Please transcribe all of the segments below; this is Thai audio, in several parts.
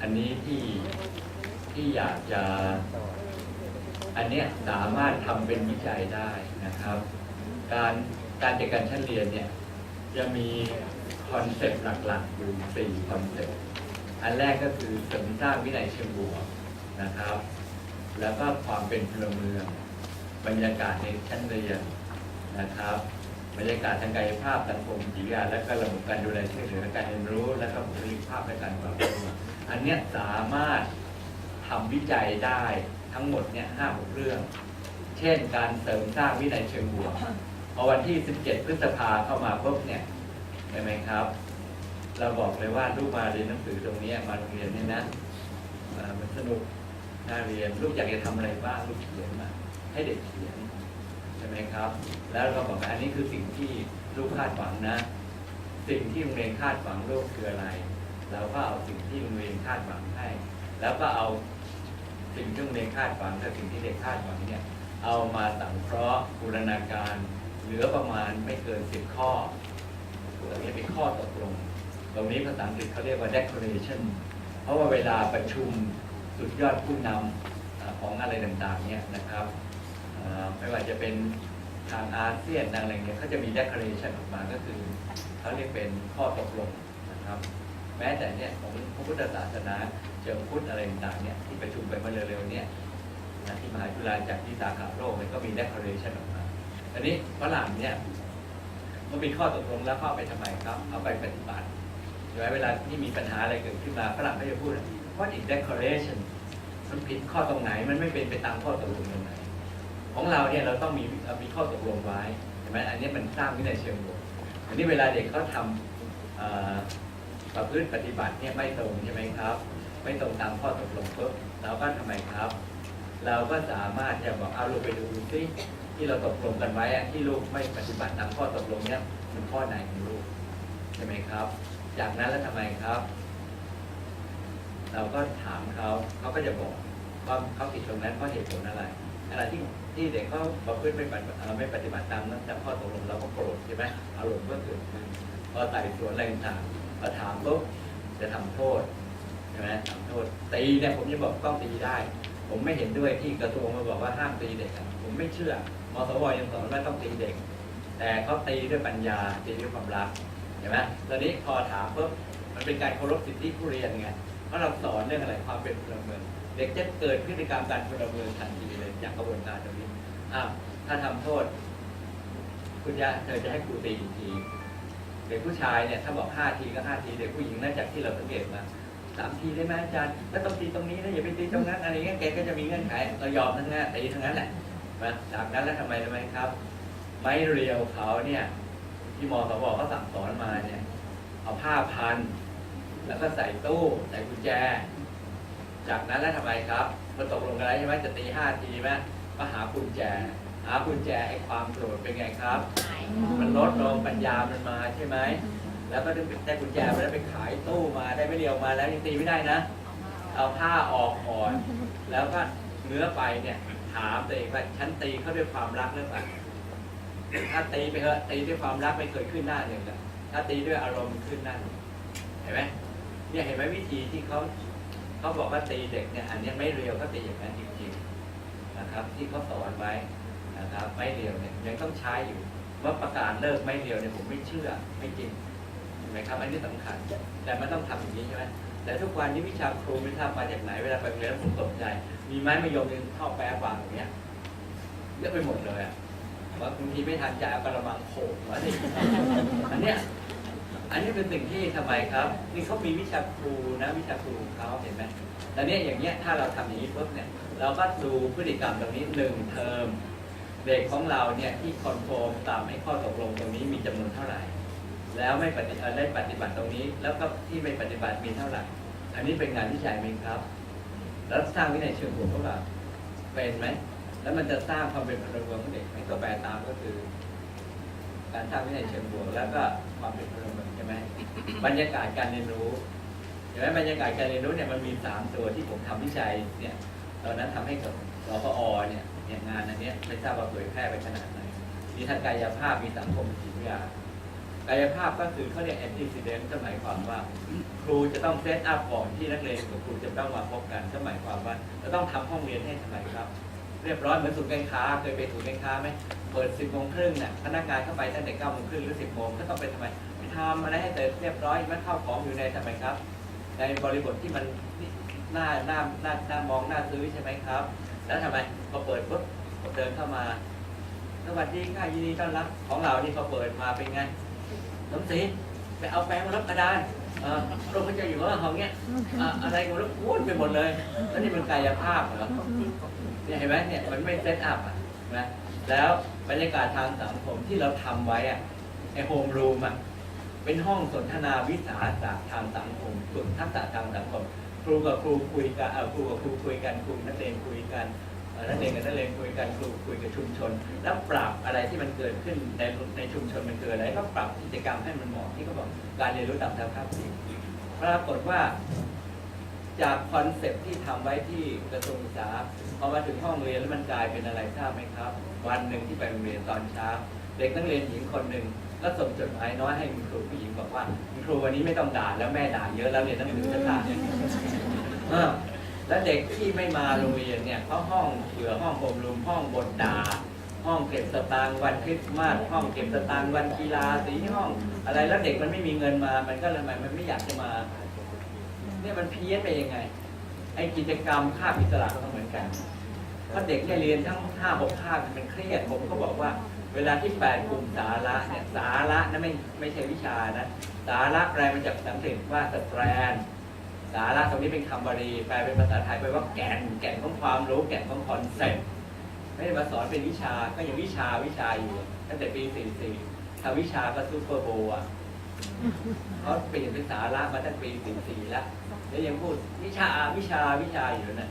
อันนี้ที่ที่อยากจะ อันเนี้ยสามารถทำเป็นวิจัยได้นะครับ การการจัดการชั้นเรียนเนี่ยจะมีคอนเซปต์หลักๆอยู่สี่คอนเซปต์อันแรกก็คือเสริมสร้างวินัยเชิงบวกนะครับ แล้วก็ความเป็นพลเมือง บรรยากาศในชั้นเรียนนะครับ บรรยากาศทางกายภาพสังคมจิตวิทยาและก็ระบบการดูแลช่วยเหลือการเรียนรู้ และก็บุคลิกภาพและการปรับตัวอันเนี้ยสามารถทำวิจัยได้ทั้งหมดเนี่ยห้าหกเรื่อง เช่น การเสริมสร้างวินัยเชิงบวกพอวันที่ 17 พฤษภาเข้ามาปุ๊บเนี่ยใช่ไหมครับ เราบอกเลยว่าลูกมาเรียนหนังสือตรงนี้มาโรงเรียนเนี่ยนะมันสนุกน่าเรียนลูกอยากจะทำอะไรบ้างลูกเขียนมาให้เด็กเขียน ใช่ไหมครับ แล้วเราบอกว่าอันนี้คือสิ่งที่ลูกคาดหวังนะ สิ่งที่โรงเรียนคาดหวังลูกคืออะไรเราก็เอาสิ่งที่โรงเรียนคาดหวังให้ แล้วก็เอาสิ่งที่โรงเรียนคาดหวังกับสิ่งที่เด็กคาดหวังเนี่ยเอามาสังเคราะห์บูรณาการ เหลือประมาณไม่เกินสิบข้อเหลือเป็นข้อตกลง ตรงนี้ภาษาอังกฤษเขาเรียกว่า declaration เพราะว่าเวลาประชุมสุดยอดผู้นำอ่าของอะไรต่างๆเนี่ยนะครับ ไม่ว่าจะเป็นทางอาเซียนทางอะไรเนี่ยเขาจะมี declaration ออกมาก็คือเขาเรียกเป็นข้อตกลงนะครับ แม้แต่เนี่ยของพระพุทธศาสนาเชิงพุทธอะไรต่างเนี่ยที่ประชุมไปเมื่อเร็วๆเนี่ยที่มหาจุฬาจากที่สาขาโลกเนี่ยก็มี declaration ออกมาอันนี้ฝรั่งเนี่ยมันมีข้อตกลงแล้วเข้าไปทำไมครับ เอาไปปฏิบัติใช่ไหมเวลาที่มีปัญหาอะไรเกิดขึ้นมาฝรั่งก็จะพูดว่า is declaration มันผิดข้อตรงไหนมันไม่เป็นไปตามข้อตกลงตรงไหน ของเราเนี่ยเราต้องมีมีข้อตกลงไว้ใช่ไหมอันนี้มันสร้างวินัยเชิงบวกอันนี้เวลาเด็กเขาทำประพฤติปฏิบัติเนี่ยไม่ตรงใช่ไหมครับ ไม่ตรงตามข้อตกลงปุ๊บเราก็ทำไมครับ เราก็สามารถจะบอกเอาลูกไปดูซิที่เราตกลงกันไว้ที่ลูกไม่ปฏิบัติตามข้อตกลงเนี่ยมันข้อไหนของลูกใช่ไหมครับ จากนั้นแล้วทำไมครับ เราก็ถามเขาเขาก็จะบอกว่าเขาผิดตรงนั้นเพราะเหตุผลอะไร อะไรที่ที่เด็กเขาประพฤติไม่ปฏิบัติไม่ปฏิบัติตามนั้นตามข้อตกลงเราก็โกรธใช่ไหมอารมณ์ก็เกิดขึ้นพอไต่สวนอะไรต่างๆพอถามปุ๊บจะทำโทษใช่ไหมทำโทษตีเนี่ยผมจะบอกต้องตีได้ ผมไม่เห็นด้วยที่กระทรวงมาบอกว่าห้ามตีเด็กผมไม่เชื่อมสวยังสอนว่าต้องตีเด็ก แต่เขาตีด้วยปัญญาตีด้วยความรักเห็นไหมตอนนี้พอถามปุ๊บมันเป็นการเคารพสิทธิผู้เรียนไงเพราะเราสอนเรื่องอะไรความเป็นพลเมือง เด็กจะเกิดพฤติกรรมการพลเมืองทันทีเลยจากกระบวนการตรงนี้อ้าวถ้าทำโทษ คุณยาเธอจะให้ครูตีกี่ทีเด็กผู้ชายเนี่ยถ้าบอกห้าทีก็ห้าทีเด็กผู้หญิงน่าจากที่เราสังเกตมาสามทีได้ไหมอาจารย์แล้วต้องตีตรงนี้นะอย่าไปตีตรงนั้นอะไรเงี้ยแกก็จะมีเงื่อนไขเรายอมทั้งนั้นตีทั้งนั้นแหละมาจากนั้นแล้วทำไมรู้ไมครับ ไม้เรียวเขาเนี่ยที่มอสบอกเขาสั่งสอนมาเนี่ยเอาผ้าพัน แล้วก็ใส่ตู้ใส่กุญแจ จากนั้นแล้วทำไมครับพอตกลงกันแล้วใช่ไหมจะตีห้าทีไหมก็หากุญแจ หากุญแจไอ้ความโกรธเป็นไงครับ มันลดลงปัญญามันมาใช่ไหมแล้วก็ได้กุญแจมาแล้วไปขายตู้มาได้ไม่เรียวมาแล้วยังตีไม่ได้นะ เอาผ้าออกก่อน แล้วก็เนื้อไปเนี่ยถามตัวเองว่าฉันตีเขาด้วยความรักหรือเปล่าถ้าตีไปเถอะตีด้วยความรักไม่เคยขึ้นหน้าหนึ่งอะถ้าตีด้วยอารมณ์ขึ้นหน้าหนึ่งเห็นไหมเนี่ยเห็นไหมวิธีที่เขา เขาบอกว่าตีเด็กเนี่ยอันนี้ไม่เรียวก็ตีอย่างนั้นจริงๆนะครับ ที่เขาสอนไว้นะครับ ไม่เรียวเนี่ยยังต้องใช้อยู่ว่าประกาศเลิกไม่เรียวเนี่ยผมไม่เชื่อไม่จริงเห็นไหมครับอันนี้สำคัญ แต่มันต้องทำอย่างนี้ใช่ไหมแต่ทุกวันนี้วิชาครูไม่ทราบมาจากไหนเวลาไปเรียนผมตกใจมีไม้มะยมนึงเข้าแป๊บวางอย่างเงี้ยเยอะไปหมดเลยอะว่าบางทีไม่ทันใจเอากระมังโขกมาสิอันเนี้ย อันนี้เป็นสิ่งที่ทำไมครับ นี่เขามีวิชาครูนะวิชาครูเขาเห็นไหมแต่เนี้ยอย่างเงี้ยถ้าเราทำอย่างนี้ปุ๊บเนี่ย เราก็ดูพฤติกรรมตรงนี้หนึ่งเทอมเด็กของเราเนี่ยที่คอนโฟมตามให้ข้อตกลงตรงนี้มีจำนวนเท่าไหร่ แล้วไม่ปฏิได้ปฏิบัติตรงนี้ แล้วก็ที่ไม่ปฏิบัติมีเท่าไหร่ อันนี้เป็นงานวิจัยไหมครับ แล้วสร้างวินัยเชิงบวกหรือเปล่าเป็นไหมแล้วมันจะสร้างความเป็นพลเมืองของเด็กไหมก็แปลตามก็คือ การสร้างวินัยเชิงบวกแล้วก็ความเป็นพลเมือง ช่ไหมบรรยากาศการเรียนรู้เห็นไหมบรรยากาศการเรียนรู้เนี่ยมันมีสามตัวที่ผมทำวิจัยเนี่ยตอนนั้นทำให้กับสปอเนี่ยเนี่ยงานอันเนี้ยไม่ทราบว่าเผยแพร่ไปขนาดไหนมีทางกายภาพมีสังคมจิตวิทยากายภาพก็คือเขาเรียก antecedent ก็หมายความว่า ครูจะต้องเซตอัพก่อนที่นักเรียนกับครูจะต้องมาพบกันก็หมายความว่าจะต้องทำห้องเรียนให้ทำไมครับ เรียบร้อยเหมือนศูนย์การค้าเคยไปศูนย์การค้าไหมเปิด10โมงครึ่งเนี่ยพนักงานเข้าไปตั้งแต่9โมงครึ่งหรือ10โมงก็ต้องไปทำไมไป ทำอะไรให้เสร็จเรียบร้อยมันเข้าของอยู่ในทำไมครับ ในบริบทที่มันน่าน่าน่าน่ามองน่าซื้อใช่ไหมครับ แล้วทำไมพอเปิดปุ๊บเดินเข้ามาสวัสดีค่ะยินดีต้อนรับของเรานี่พอเปิดมาเป็นไงน้ำสีไปเอาแปรงมารับกระดานเออพระพุทธเจ้าอยู่ว่าเขาเนี้ยอะไรกันแล้ววุ่นไปหมดเลยแล้วนี่มันกายภาพเหรอเนี่ยเห็นไหมเนี่ยมันไม่เซตอัพอะนะแล้วบรรยากาศทางสังคมที่เราทำไว้อะไอโฮมรูมอะ เป็นห้องสนทนาวิสาสะทางสังคมฝึกทักษะทางสังคมครูกับครูคุยกันครูกับครูคุยกันครูนักเรียนคุยกันนักเรียนกับนักเรียนคุยกันครูคุยกับชุมชน แล้วปรับอะไรที่มันเกิดขึ้นในในชุมชนมันเกิดอะไรก็ปรับกิจกรรมให้มันเหมาะที่เขาบอกการเรียนรู้ตามธรรมชาติปรากฏว่า จากคอนเซ็ปที่ทำไว้ที่กระทรวงศึกษาพอมาถึงห้องเรียนแล้วมันกลายเป็นอะไรทราบไหมครับ วันหนึ่งที่ไปโรงเรียนตอนเช้า เด็กนักเรียนหญิงคนหนึ่ง ก็ส่งจดหมายน้อยให้คุณครูผู้หญิงบอกว่าคุณครูวันนี้ไม่ต้องด่าแล้วแม่ด่าเยอะแล้วเรียนหนังสือจะขาดเนี่ยเออแล้วเด็กที่ไม่มาโรงเรียนเนี่ยเขาห้องเผื่อห้องโฮมรูมห้องบทดาห้องเก็บสตางค์วันคริสต์มาสห้องเก็บสตางค์วันกีฬาสีห้อง อะไรแล้วเด็กมันไม่มีเงินมา มันก็เลยมันไม่อยากจะมา เนี่ยมันเพี้ยนไปยังไงไอ้กิจกรรมคาบอิสระก็เหมือนกันเพราะเด็กแค่เรียนทั้งห้าหกคาบมันเครียดผมก็บอกว่า เวลาที่แปดกลุ่มสาระเนี่ยสาระนะไม่ไม่ใช่วิชานะ สาระแปลมาจากสังเกตว่าสแตรนสาระตรงนี้เป็นคำบาลีแปลเป็นภาษาไทยแปลว่าแก่นแก่นของความรู้แก่นของคอนเซ็ปต์ไม่ได้มาสอนเป็นวิชาก็ยังวิชาวิชาอยู่ ตั้งแต่ปี44ถ้าวิชาก็ซูเปอร์โบว์อะเขาเปลี่ยนเป็นสาระมาตั้งปี44แล้วแล้วยังพูดวิชาวิชาวิชาอยู่นะ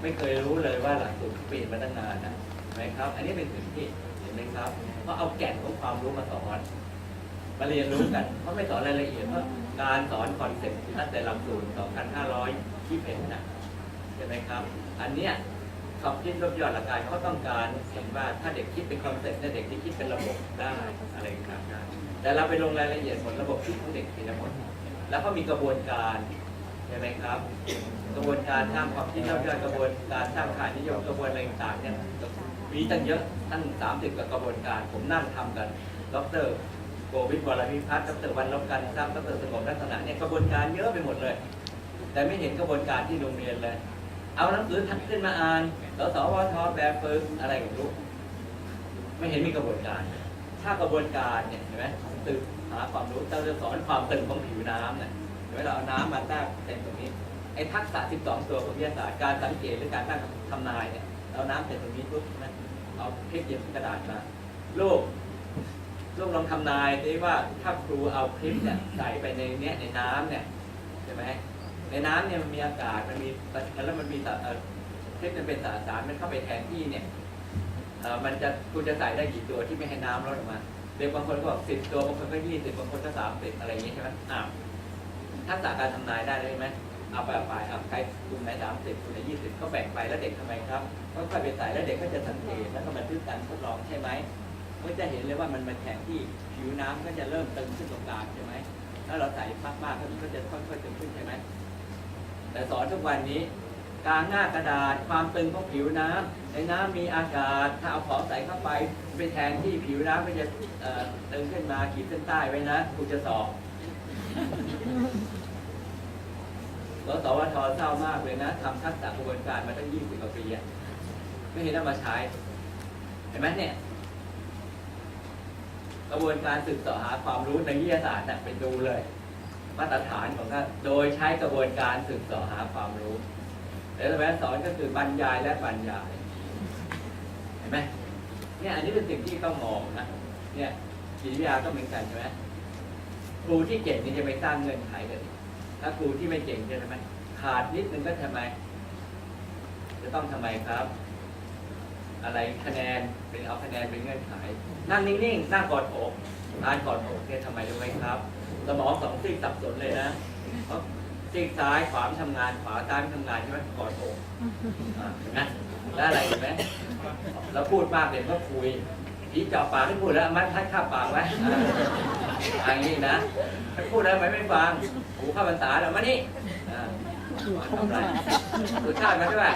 ไม่เคยรู้เลยว่าหลักสูตรเปลี่ยนมาตั้งนานนะเห็นไหมครับ อันนี้เป็นสิ่งที่เห็ นไหมครับ เพราะเอาแก่นของความรู้มาสอนมาเรียนรู้กันเพราะไม่สอนรายละเอียดเพราะการสอนคอนเซ็ปต์ตั้งแต่หลักสูตร2,521นนะใช่ไหมครับ อันเนี้ยคำคิดรบยอดหลักการเขาต้องการเห็นว่าถ้าเด็กคิดเป็นคอนเซ็ปต์เนี่ยเด็กที่คิดเป็นระบบได้อะไรต่างๆแต่เราไปลงรายละเอียดหมดระบบคิดของเด็กทีละหมดแล้วก็มีกระบวนการ ใช่ไหมครับกระบวนการสร้างความคิดรอบยอดกระบวนการสร้างขานิยมกระบวนอะไรต่างๆเนี่ยมีตั้งเยอะตั้งสามสิบกว่ากระบวนการ ผมนั่งทำกันดรโกวิทวรวิพัฒน์ดรวันลบกันทรัพย์ดรสงบลักษณะเนี่ยกระบวนการเยอะไปหมดเลย แต่ไม่เห็นกระบวนการที่โรงเรียนเลย เอาหนังสือทักขึ้นมาอ่านสสวทแบบฝึกอะไรกับลูกไม่เห็นมีกระบวนการ ถ้ากระบวนการเนี่ยเห็นไหมตึกหาความรู้เราจะสอนความตึงของผิวน้ำเนี่ย เห็นไหมเราเอาน้ำมาตั้งเต็มตรงนี้ ไอ้ทักษะ 12 ตัวของวิทยาศาสตร์การสังเกตหรือการตั้งทำนายเนี่ยเอาน้ำเต็มตรงนี้ปุ๊บใช่ไหมเอาคลิปหยิบกระดาษมาลูกลูกลองทำนายสิว่าถ้าครูเอาคลิปเนี่ยใส่ไปในเนี้ยในน้ำเนี่ยใช่ไหมในน้ำเนี่ยมันมีอากาศมันมีแล้วมันมีสารเอ่อคลิปมันเป็นสารสารมันเข้าไปแทนที่เนี่ยมันจะคุณจะใส่ได้กี่ตัวที่ไม่ให้น้ำลดออกมาเด็กบางคนก็บอกสิบตัวบางคนก็ยี่สิบบางคนก็สามสิบอะไรอย่างงี้ใช่ไหมอ้าว ทักษะการทำนายได้เลยไหมเอาไปเอาไปเอาใครกลุ่มไหนสามสิบกลุ่มไหนยี่สิบก็แบ่งไปแล้วเด็กทำไมครับก็ค่อยไปใส่แล้วเด็กก็จะสังเกตแล้วก็บันทึกการทดลองใช่ไหมก็จะเห็นเลยว่ามันมาแข่งที่ผิวน้ำก็จะเริ่มตึงขึ้นตรงกลางใช่ไหมแล้วเราใส่มากๆก็จะค่อยๆตึงขึ้นใช่ไหมแต่สอนทุกวันนี้กลางหน้ากระดาษความตึงของผิวน้ำในน้ำมีอากาศ ถ้าเอาของใส่เข้าไปไปแทนที่ผิวน้ำก็จะเอ่อตึงขึ้นมาขีดเส้นใต้ไว้นะครูจะสอบ สสวทเศร้ามากเลยนะทำทักษะกระบวนการมาตั้งยี่สิบกว่าปีไม่เห็นเอามาใช้ เห็นไหมเนี่ย กระบวนการสืบเสาะหาความรู้ในวิทยาศาสตร์น่ะเป็นดูเลย มาตรฐานของท่านโดยใช้กระบวนการสืบเสาะหาความรู้แล้วแวสอนก็คือบรรยายและบรรยาย เห็นไหมเนี่ยอันนี้เป็นสิ่งที่ต้องมองนะเนี่ยจิตวิทยาก็เหมือนกันใช่ไหมครูที่เก่งนี่จะไปสร้างเงื่อนไขกัน ถ้าครูที่ไม่เก่งจะทำไมขาดนิดนึงก็ทำไม จะต้องทำไมครับ อะไรคะแนนเป็นเอาคะแนนเป็นเงื่อนไข นั่งนิ่งๆนั่งกอดอกนานกอดอกเนี่ยทำไมรู้ไหมครับ สมองสองซีกสับสนเลยนะซีกซ้ายขวาไม่ทำงานขวาซ้ายไม่ทำงานใช่ไหมกอดอกอะเห็นไหมแล้วอะไรเห็นไหมเราพูดมากเด็กก็คุยผีจาะปากให้พูดแล้วไมัดทัดข้าปากไว้ อ่าอย่างนี้นะให้พูดแล้วไม่ไม่ฟังหูข้าพรรษาแล้วมานี่อ่าทำไรสชาติมันด้วย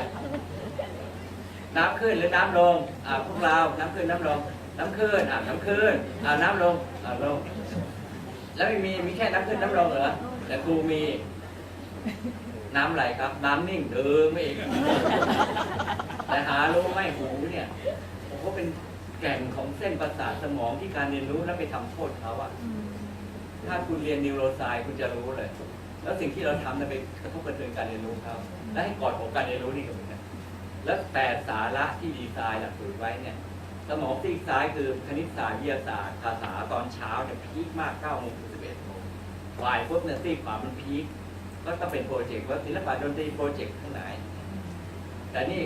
น้ำขึ้นหรือน้ำลงอ่าพวกเรา น้ำขึ้นน้ำลง น้ำขึ้นอ่าน้ำขึ้นอ่าน้ำลงอ่าลง แล้วไม่มีมีแค่น้ำขึ้นน้ำลงเหรอแต่ครูมีน้ำอะไรครับ น้ำนิ่งเดิมไม่เอีกแต่หารู้ไหมหูเนี่ยผมว่าเป็น แก่นของเส้นประสาทสมองที่การเรียนรู้แล้วไปทำโทษเขาอะถ้าคุณเรียนนิวโรไซคุณจะรู้เลย แล้วสิ่งที่เราทำนั้นไปกระทบกระเทือนการเรียนรู้เขาและให้กอดของการเรียนรู้นี่ก็เหมือนกันแล้วแต่สาระที่ดีไซน์หลักสูตรไว้เนี่ย สมองซีกซ้ายคือคณิตศาสตร์วิทยาศาสตร์ภาษาตอนเช้าเนี่ยพีคมาก9โมงถึง11โมงบ่ายปุ๊บเนี่ยซีกขวามันพีคก็ต้องเป็นโปรเจกต์ว่าศิลปะดนตรีโปรเจกต์ข้างไหนแต่นี่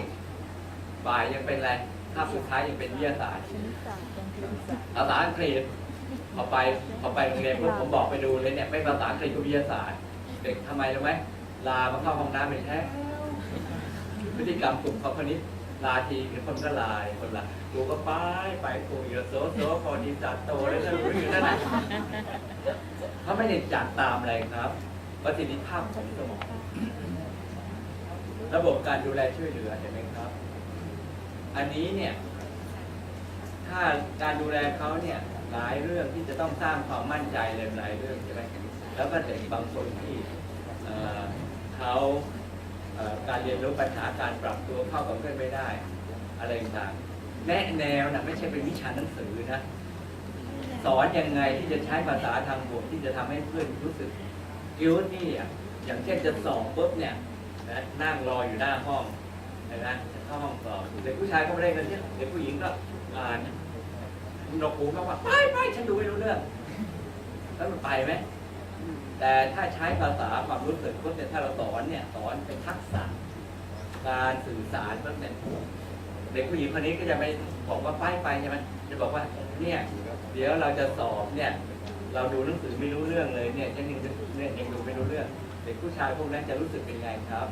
บ่ายยังเป็นอะไร ภาพสุดท้ายยังเป็นวิทยาศาสตร์ภาษาอังกฤษพอไปพอไปโรงเรียนปุ๊บผมบอกไปดูเลยเนี่ยไม่ภาษาอังกฤษก็วิทยาศาสตร์ เด็กทำไมรู้ไหมลามาเข้าห้องน้ำเป็นแท้พฤติกรรมกลุ่มเขาคนนี้ลาทีคนก็ลายคนละกูก็ไปไปกูอยู่โซโซพอดีจัดโตแล้วก็รู้อยู่นั่นแหละเขาไม่ได้จัดตามอะไรครับประสิทธิภาพของสมองระบบการดูแลช่วยเหลือเห็นไหมครับ อันนี้เนี่ย ถ้าการดูแลเขาเนี่ยหลายเรื่องที่จะต้องสร้างความมั่นใจเลยหลายเรื่องใช่ไหมแล้วก็เด็กบางคนที่เเขาเการเรียนรู้ปัญหาการปรับตัวเข้ากับเพื่อนไม่ได้ อะไรต่างแนะแนวนะไม่ใช่เป็นวิชาหนังสือนะ สอนยังไงที่จะใช้ภาษาทางบวกที่จะทำให้เพื่อนรู้สึกกิ้วนี่อะอย่างเช่นจะสอบปุ๊บเนี่ยนั่งรออยู่หน้าห้อง นะจะเข้าห้องสอบเด็กผู้ชายก็ไม่ได้กันเนี่ยเด็กผู้หญิงก็อ่านคุณดอกหูเขาว่าไปไปฉันดูไม่รู้เรื่อง แล้วมันไปไหมแต่ถ้าใช้ภาษาความรู้สึกก็เนี่ยถ้าเราสอนเนี่ยสอนเป็นทักษะ การสื่อสารก็เนี่ยเด็กผู้หญิงคนนี้ก็จะไม่บอกว่าไปไปใช่ไหมจะบอกว่าเนี่ยเดี๋ยวเราจะสอบเนี่ย เราดูหนังสือไม่รู้เรื่องเลยเนี่ยยังยังเนี่ยยังดูไม่รู้เรื่อง เด็กผู้ชายพวกนั้นจะรู้สึกเป็นไงครับ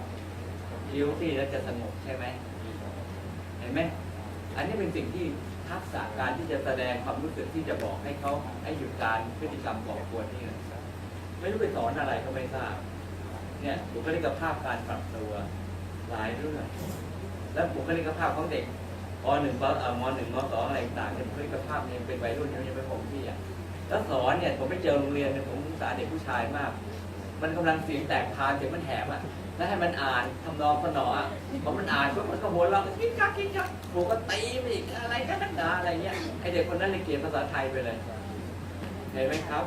คิ้วที่แล้วจะสงบใช่ไหมเห็นไหมอันนี้เป็นสิ่งที่ทักษะการที่จะแสดงความรู้สึกที่จะบอกให้เขาให้หยุดการพฤติกรรมก่อกวนนี่นะไม่รู้ไปสอนอะไรก็ไม่ทราบ เนี่ยบุคลิกภาพการปรับตัวหลายเรื่องแล้วบุคลิกภาพของเด็กปหนึ่งปอมหนึ่งมสองอะไรต่างๆเนี่ยบุคลิกภาพเนี่ยเป็นวัยรุ่นยังไม่ผมพี่อะแล้วสอนเนี่ยผมไปเจอโรงเรียนเนี่ยผมสงสาเด็กผู้ชายมาก มันกำลังเสียงแตกพานเสียงมันแหบอะ แล้วให้มันอ่านทำนองสนออะพอมันอ่านปุ๊บมันก็หัวเราะกิ๊กกักกิ๊กกักครูก็ตีมันอีกอะไรกันนักหนาอะไรเงี้ยไอเด็กคนนั้นเลยเกลียดภาษาไทยไปเลยเห็นไหมครับ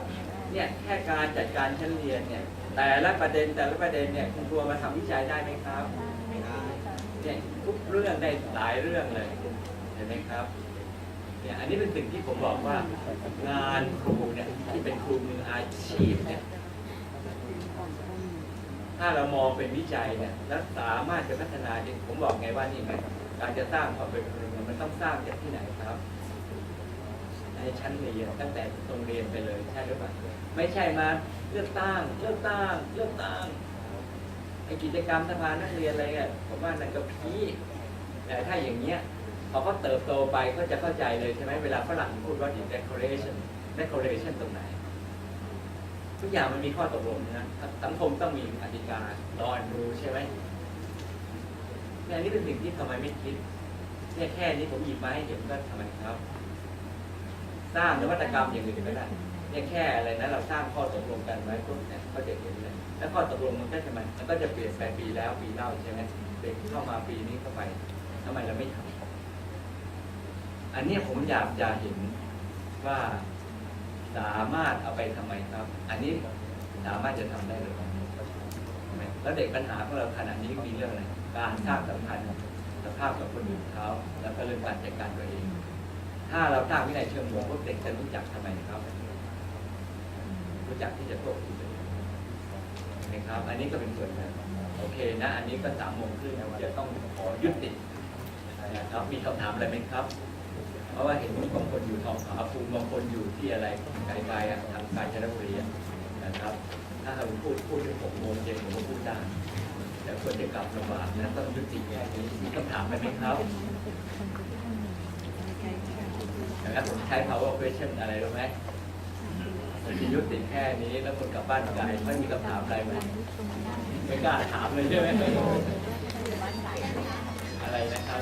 เนี่ยแค่การจัดการชั้นเรียนเนี่ย แต่ละประเด็นแต่ละประเด็นเนี่ยคุณครูมาทำวิจัยได้ไหมครับเนี่ยทุกเรื่องได้หลายเรื่องเลยเห็นไหมครับเนี่ยอันนี้เป็นสิ่งที่ผมบอกว่างานครูเนี่ยที่เป็นครูมืออาชีพเนี่ย ถ้าเรามองเป็นวิจัยเนี่ยแล้วสามารถจะพัฒนาเองผมบอกไงว่านี่ไงการจะสร้างความเป็นครูเนี่ยมันต้องสร้างจากที่ไหนครับ ในชั้นเรียนตั้งแต่โรงเรียนไปเลยใช่หรือเปล่าไม่ใช่มาเลือกตั้งเลือกตั้งเลือกตั้งไอกิจกรรมสภานักเรียนอะไรเงี้ยผมว่านั่นก็พีแต่ถ้าอย่างเงี้ยพอเขาเติบโตไปก็จะเข้าใจเลยใช่ไหมเวลาฝรั่งพูดว่า decoration decoration ตรงไหน ทุกอย่างมันมีข้อตกลงนะสังคมต้องมีกติการอนรูใช่ไหมเนี่ยนี่เป็นสิ่งที่ทำไมไม่คิดเนี่ยแค่นี้ผมหยิบมาให้เห็นก็ทำไมครับ สร้างนวัตกรรมอย่างอื่นไม่ได้เนี่ยแค่อะไรนะเราสร้างข้อตกลงกันไว้ปุ๊บเนี่ยก็จะเห็นเลยแล้วข้อตกลงมันก็จะมันมันก็จะเปลี่ยนแปลงปีแล้วปีเล่าใช่ไหมเด็กเข้ามาปีนี้เข้าไปทำไมเราไม่ทำอันนี้ผมอยากจะเห็นว่า สามารถเอาไปทำไมครับ อันนี้สามารถจะทำได้หรือเปล่าแล้วเด็กปัญหาของเราขณะนี้มีเรื่องอะไร การสร้างสัมพันธ์สภาพกับคนอื่นเขาแล้วก็เรื่องการจัดการตัวเอง ถ้าเราสร้างวินัยเชิงบวกพวกเด็กจะรู้จักทำไมครับ รู้จักที่จะควบคุมตัวเองนะครับ อันนี้ก็เป็นส่วนหนึ่งโอเคนะ อันนี้ก็สามโมงครึ่งนะจะต้องขอยุตินะครับมีคำถามอะไรไหมครับ เพราะว่าเห็นบางคนอยู่ทองผาภูมิบางคนอยู่ที่อะไรไกลๆอะทางกาญจนบุรีอะนะครับ ถ้าเราพูดพูดถึงหกโมงเย็นผมก็พูดได้แต่ควรจะกลับลำบากนะต้องยุติแค่นี้มีคำถามไหมครับนะครับผมใช้ power question อะไรรู้ไหมมจะยุติแค่นี้แล้วคนกลับบ้านไกลไม่มีคำถามอะไรไหมไม่กล้าถามเลยใช่ไหมอะไรนะครับ